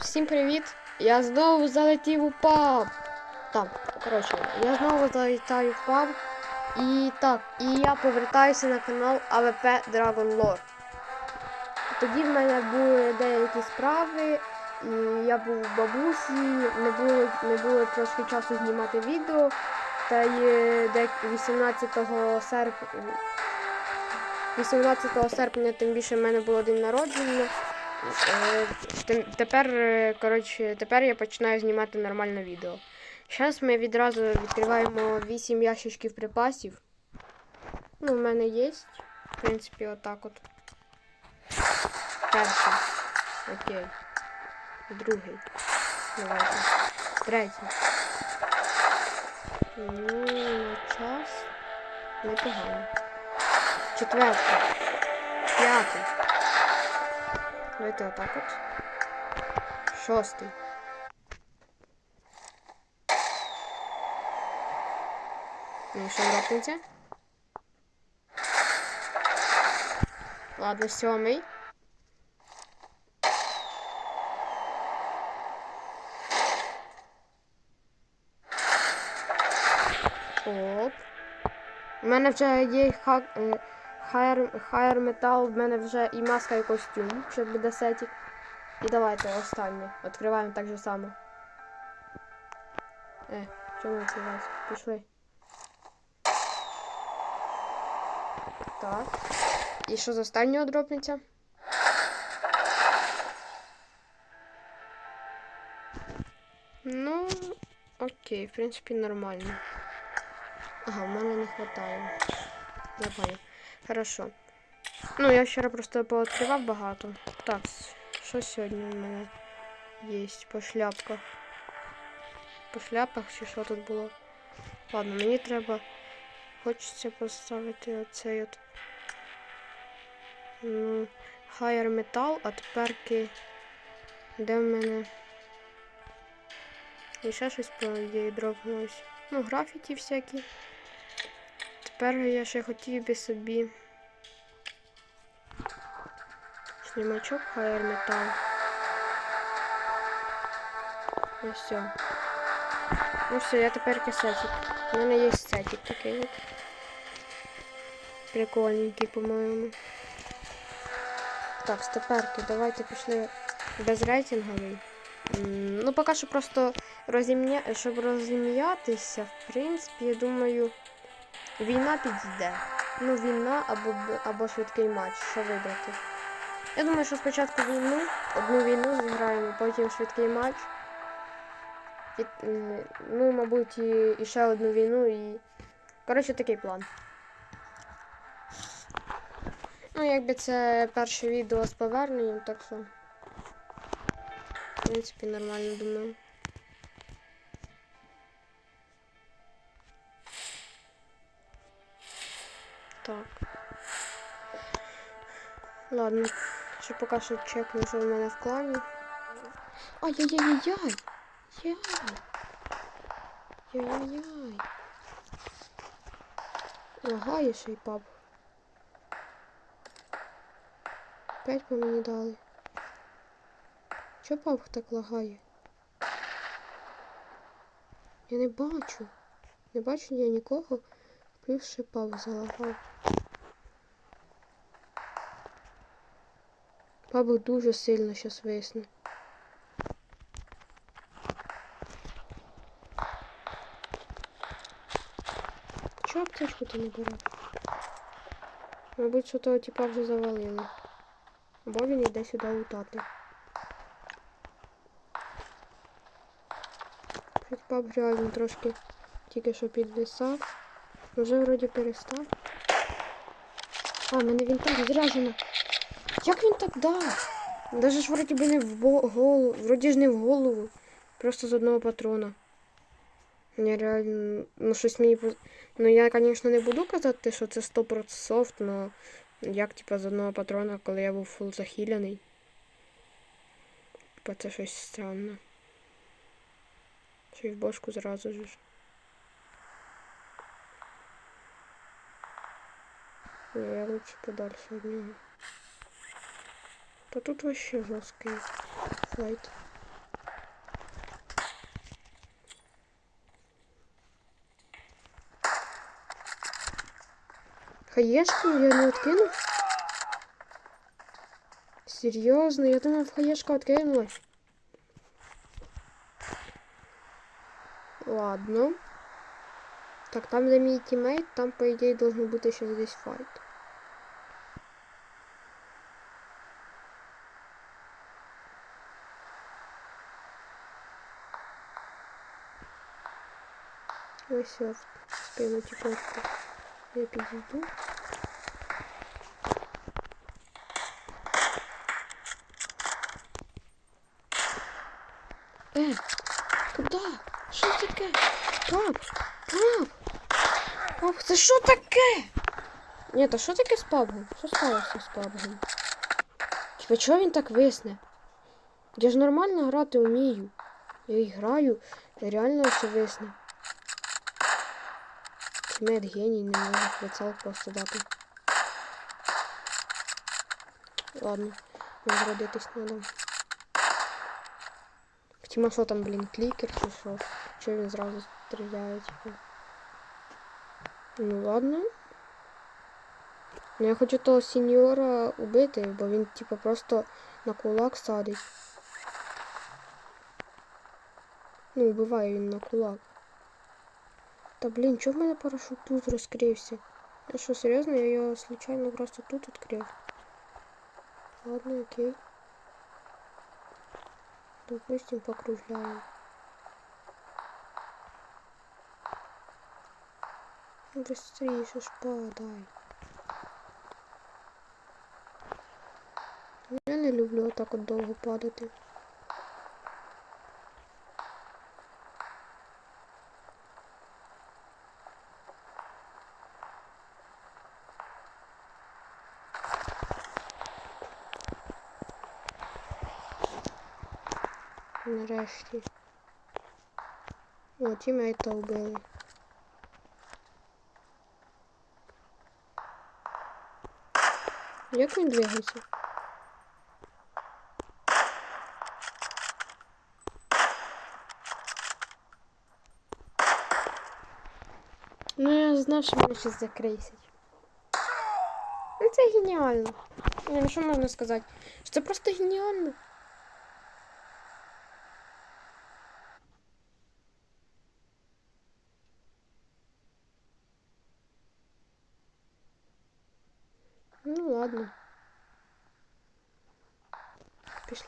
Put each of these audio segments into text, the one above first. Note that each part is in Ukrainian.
Всім привіт! Я знову залетів у паб. Так, коротше, я знову залітаю в паб. І так, і я повертаюся на канал АВП Dragon Lore. Тоді в мене були деякі справи, і я був у бабусі, не було, не було трошки часу знімати відео. Та й де 18 серпня. 18 серпня, тим більше в мене було день народження. Е, Тепер, е, коротше, тепер я починаю знімати нормальне відео. Зараз ми відразу відкриваємо 8 ящичків припасів. Ну, в мене є. В принципі, отак от. Перший. Окей. Другий. Давайте. Третій. Ну, на час. Непогано. Четвертий. П'ятий. Давайте отак от. Шостий. Ну, що робиться? Ладно, сьомий. Оп. У мене вже є хак. Хайр метал, в мене вже і маска, і костюм, що буде сетік. І давайте останнє. Відкриваємо так же само. Е, чому це вас? Пішли. Так. І що з останнього дропнеться? Ну, окей, в принципі, нормально. Ага, в мене не хватає. Я понял. Хорошо. Ну, я вчора просто пооткривав багато. Так, що сьогодні в мене є по шляпках? По шляпах чи що тут було? Ладно, мені треба. Хочеться поставити оцей от. Ну, Higher Metal, а теперки. Де в мене? І ще щось по ідеї дропнулось. Ну, графіті всякі. Тепер я ще хотів би собі. Снімачок Higher Metal. І все. Ну все, я тепер кисетик. У мене є сетик такий от. Прикольненький, по-моєму. Так, степерки, давайте пішли безрейтинговий. М, Ну, поки що просто розім'я... щоб розім'ятися, в принципі, я думаю, війна підійде. Ну, війна або, або швидкий матч. Що вибрати? Я думаю, що спочатку війну, одну війну зіграємо, потім швидкий матч. І, ну, мабуть, і, і ще одну війну і. Коротше, такий план. Ну, якби це перше відео з поверненням, так що. В принципі, нормально думаю. Так. Ладно. Ще поки що чекну, що в мене в клані. Ай-яй-яй-яй! Яй! Яй-яй-яй! Лагає ще й пап. П'ять по мені дали. Чого пап так лагає? Я не бачу. Не бачу я нікого. Плюс ще пап залагав. Папа дуже сильно щас висне. Чого аптечку ти не береш? Мабуть, що того типа вже завалили. Або він йде сюди лутати. Щось пап реально трошки тільки що підвисав. Вже вроді перестав. А, в мене він так зряжено. Як він так дав? Даже ж вроді би не в голову. Вроді ж не в голову. Просто з одного патрона. Мені реально. Ну щось мені. Ну я, звісно, не буду казати, що це 100% софт, но як типа з одного патрона, коли я був фул захиляний. Типа це щось странне. Й в бошку зразу ж. Ні, я лучше подальше від нього. то тут вообще жесткий файт. Хаешку я не откину? Серьезно, я думаю, в хаешку откинулась. Ладно. Так, там, где мой тиммейт, там, по идее, должен быть еще здесь файт. Ось я в спину тіпочку. Я підійду. Е, куди? Що таке? Пап, пап, пап, це що таке? Ні, та що таке з пабгом? Що сталося з пабгом? Типа чого він так висне? Я ж нормально грати вмію. Я і граю, я реально все висне. Тімейт геній не може прицел просто дати. Ладно, возродитись надо. Тіма, що там, блін, клікер чи що? Чого він зразу стріляє, типу? Ну ладно. Ну я хочу того сеньора убити, бо він, типу, просто на кулак садить. Ну, вбиває на кулак. Та блін, чого в мене парашут тут розкрився? Я що, серйозно, я його случайно просто тут відкрив. Ладно, окей. Допустим, покружляем. Быстрее ж падай. Я не люблю отак от довго падати. Нарешті. О, тімейта вбили. Як він двигається? Ну, я знав, що мене щось закрисять. Ну, це геніально. Ні, Ну, що можна сказати? Що Це просто геніально.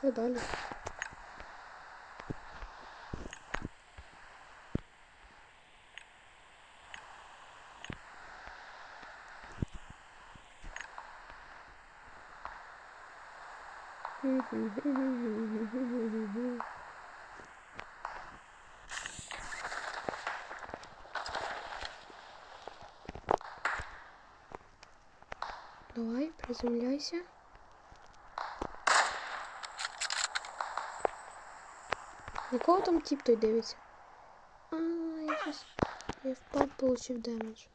Пішли далі. Давай, приземляйся. На кого там тип той дивиться? А, я щас... Я впав, получив демедж.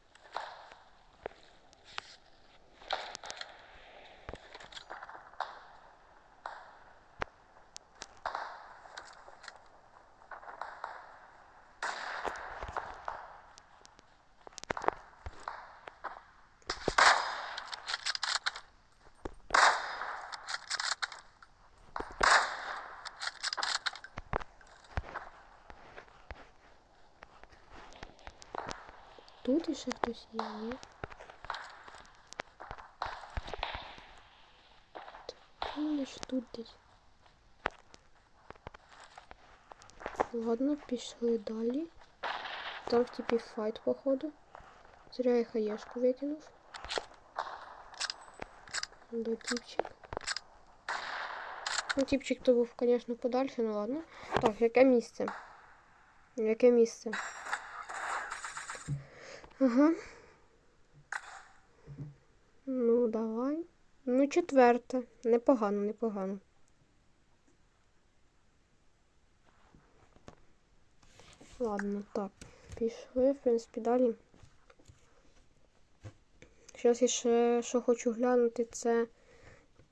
Тут іще хтось є, ні? Тут десь. Ладно, пішли далі. Там в типі файт, походу. Зря я хаєшку викинув. До типчик. Ну, типчик то був, звісно, подальше, ну ладно. Так, яке місце? Яке місце? Ага. Ну, давай. Ну, четверте. Непогано, непогано. Ладно, так. Пішли, в принципі, далі. Зараз я ще що хочу глянути, це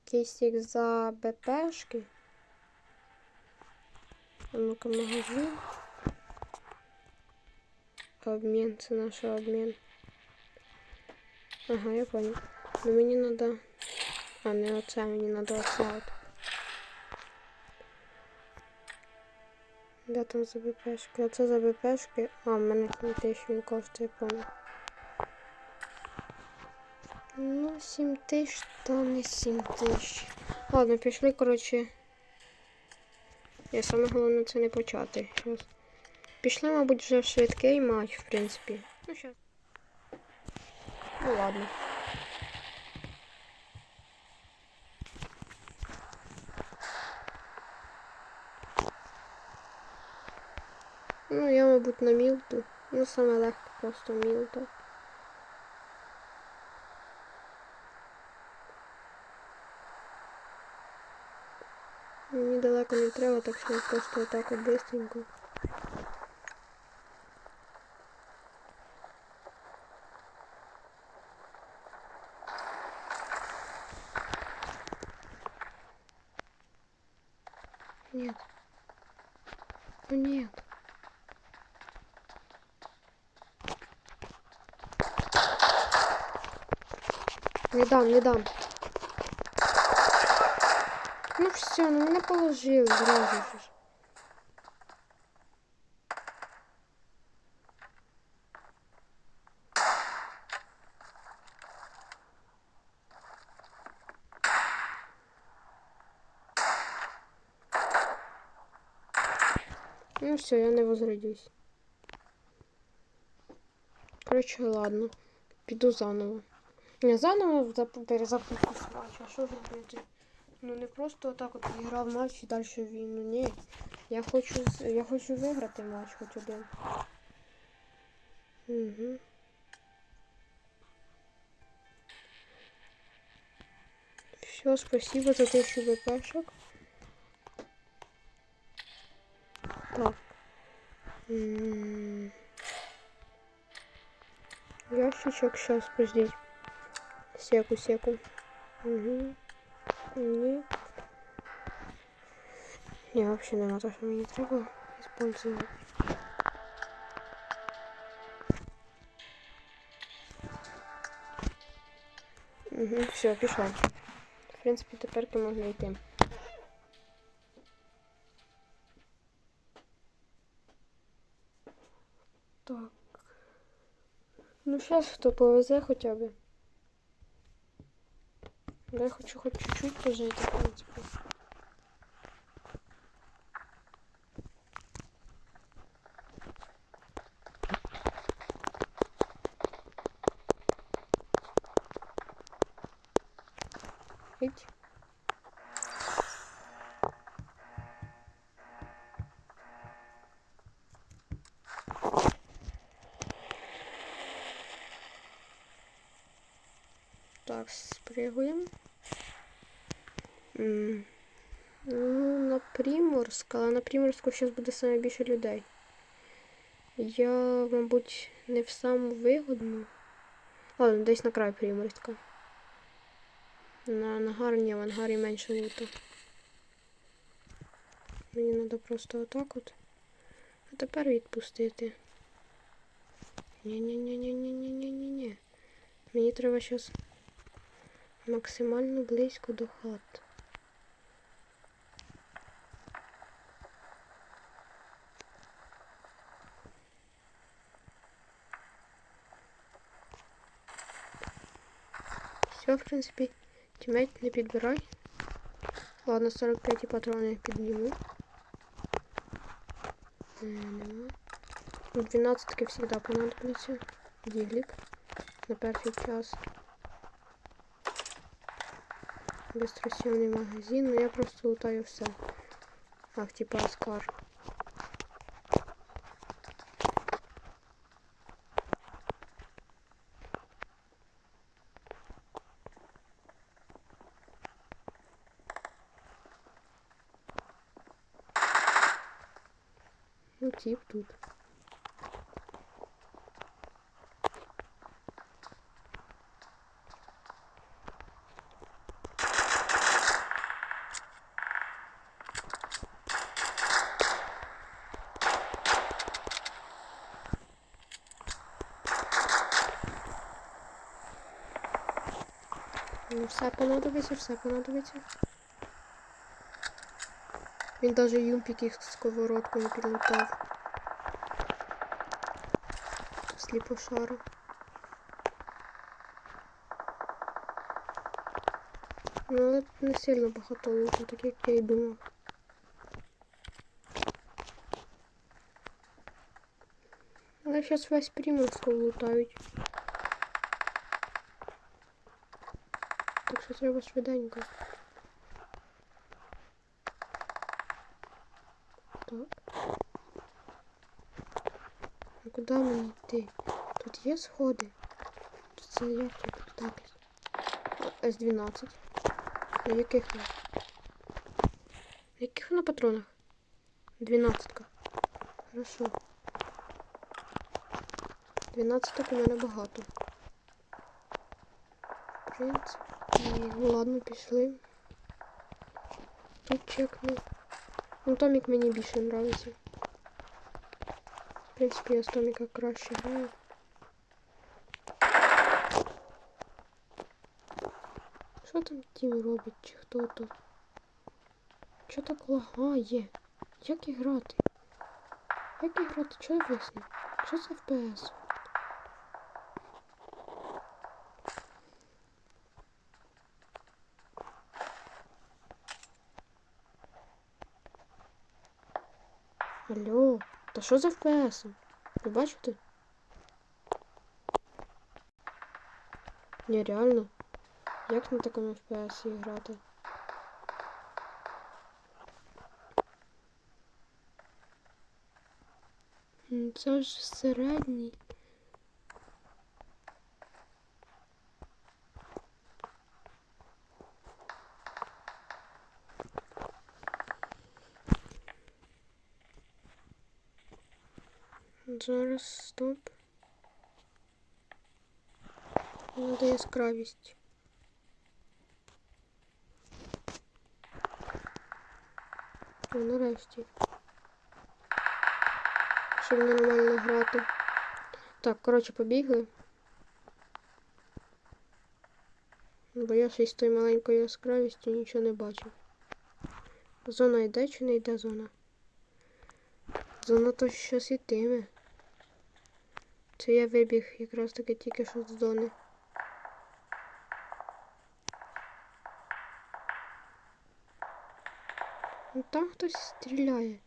кейсик за БПшки. Ну-ка, магазин. Обмен, це наш обмен. Ага, я понял. Ну мені надо. А, не оце, мені надо оце от. Де там за БПшки? Оце за БПшки. А, в мене не тисяч він коштує, понял. Ну, 7 тисяч, то не 7 тисяч. Ладно, пішли, коротше. Я саме головне це не почати. Щас. Пішли, мабуть, вже в швидкий матч, в принципі. Ну, щас. Ну ладно. Ну, я, мабуть, на мілту. Ну, саме легко просто мілта. Мені далеко не треба, так що я просто отак от бистренько. Дам, не дам. Ну все, ну мене положили зразу ж. Ну все, я не возродюсь. Короче, ладно. Піду заново. Не заново зап- перезапустити матч, а що зробити? Ну не просто отак от грав матч і далі він. Ну ні. Я хочу я хочу виграти матч хоч один. Угу. Все, спасибо за тысячу ВПшек. Так. Ящичок, сейчас, подождите. Секу, секу. Угу. Ні. Ні, вообще нема то, що мені треба использовать. Угу, все, пішла. В принципі, тепер можна йти. Так. Ну, сейчас хто повезе хоча б. Я хочу хоть чуть-чуть пожить, в принципе. Ить. Так, спригуємо. Ну, на Приморськ, але на Приморську зараз буде саме більше людей. Я, мабуть, не в саму вигодну. Ладно, десь на край Приморська. На ангар, ні, в ангарі менше лута. Мені треба просто отак от. А тепер відпустити. Ні-ні-ні-ні-ні-ні-ні-ні. Мені треба зараз максимально близько до хат. Все, в принципі, тімейт не підбирай. Ладно, 45 патрони підніму. Е, Нема. Ну, 12 всегда понадобится. Дилик. На перший час. Быстросъемный магазин. Ну я просто лутаю все. Ах, типа Аскар. Ну, тип тут. Ну, все понадобиться, все понадобиться. Він навіть юмпік сковородкою підлутав. Сліпошара. Ну, але не сильно багато луту, так як я й думав. Але зараз весь приморську лутають. Так що треба швиденько. Так. А куди мені йти? Тут є сходи. Тут це як тут так? С-12. На яких на? На яких на патронах? Двенадцатка. Хорошо. Двенадцаток у мене багато. В принципі, ну ладно, пішли. Тут чекну. Ну, Томік мені більше нравиться. В принципі, я з Томіка краще граю. Що там тім робить? Чи хто то? Чо так лагає? Як і грати? Як і грати? Чого я висну? Що це FPS? Алло, та що за ФПС? Ви бачите? Ні, реально. Як на такому FPS грати? Це ж середній. Зараз стоп. Надо яскравість. О, нарешті. Щоб нормально грати. Так, коротше, побігли. Бо я ще з тою маленькою яскравістю нічого не бачив. Зона йде чи не йде зона? Зона то щось ітиме. Це я вибіг якраз таки тільки що з зони. Ну там хтось стріляє.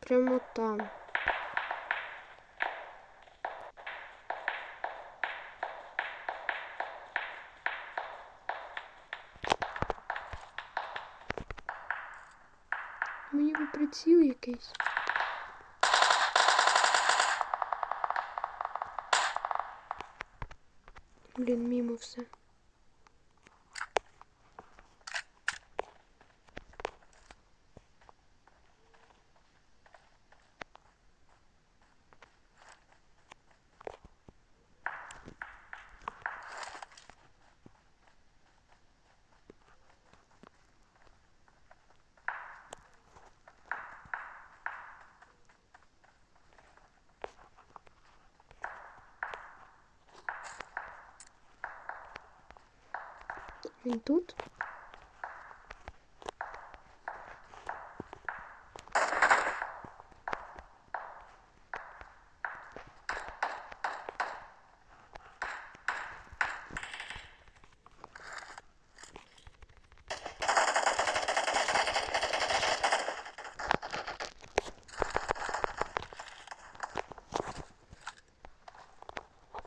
Прямо там. Мені би приціл якийсь. Блін, мимо все. Він тут?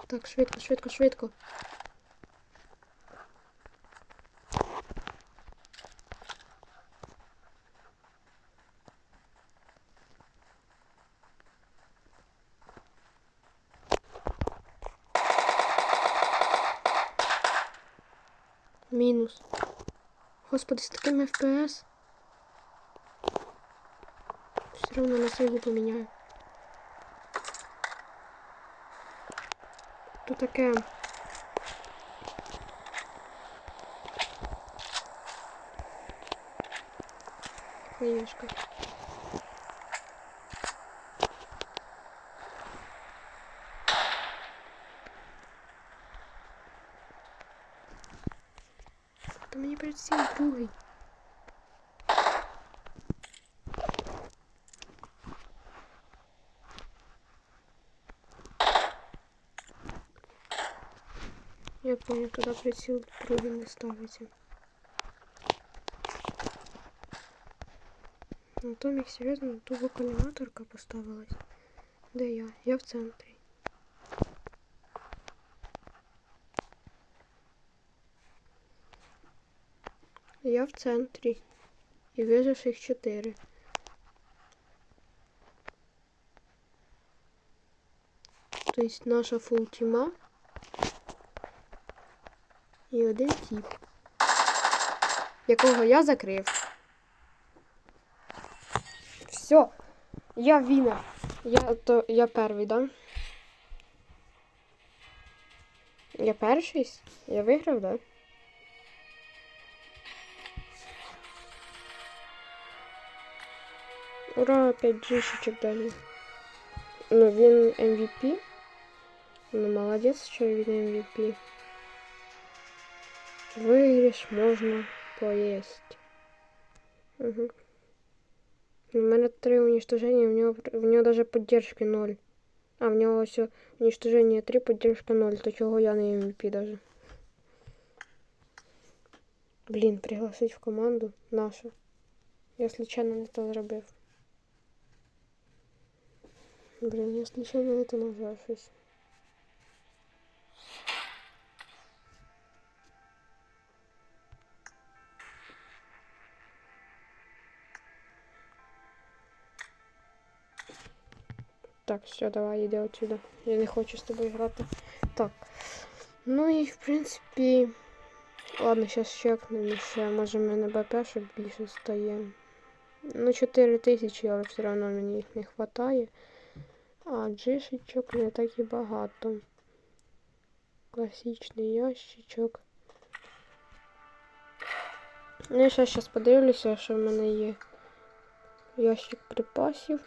Так, швидко, швидко, швидко. Мінус. Господи, з таким FPS. Все равно на сейву поміняю. Тут таке. Хаєшка. Мені приціл другий. Я понял, туда приціл другий не ставиться. Ну, Томік, серйозно, тупо коліматорка поставилась. Де я? Я в центрі. Я в центрі. І виживших чотири. Тобто наша фул тіма. І один тіп. Якого я закрив. Все. Я вінер. Я то я перший, да? Я перший? Я виграв, да? Ура, 5 джишечок дали. Ну, він MVP. Ну, молодець, що він MVP. Виграш можна поїсть. Угу. У мене три уничтожения, в нього, в нього даже поддержки 0. А, в нього все уничтожение 3, поддержка 0, то чого я не MVP даже. Блін, пригласить в команду нашу. Я случайно не то зробив. Блін, я случайно не то нажав щось. Так, все, давай, іди отсюда. Я не хочу з тобою грати. Так. Ну і в принципі. Ладно, зараз чекнемо ще. Може в мене БП щоб більше стає. Ну, 4 тисячі, але все одно мені їх не вистачає. А, джишечок не так і багато. Класичний ящичок. Ну ще зараз подивлюся, що в мене є ящик припасів.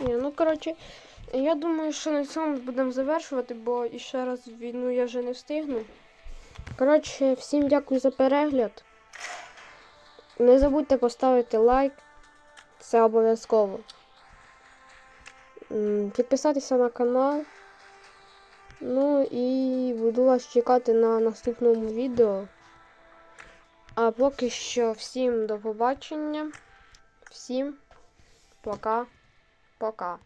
Ні, ну коротше, я думаю, що на цьому будемо завершувати, бо іще раз війну я вже не встигну. Коротше, всім дякую за перегляд. Не забудьте поставити лайк. Це обов'язково. Підписатися на канал. Ну і буду вас чекати на наступному відео. А поки що всім до побачення. Всім пока. Пока.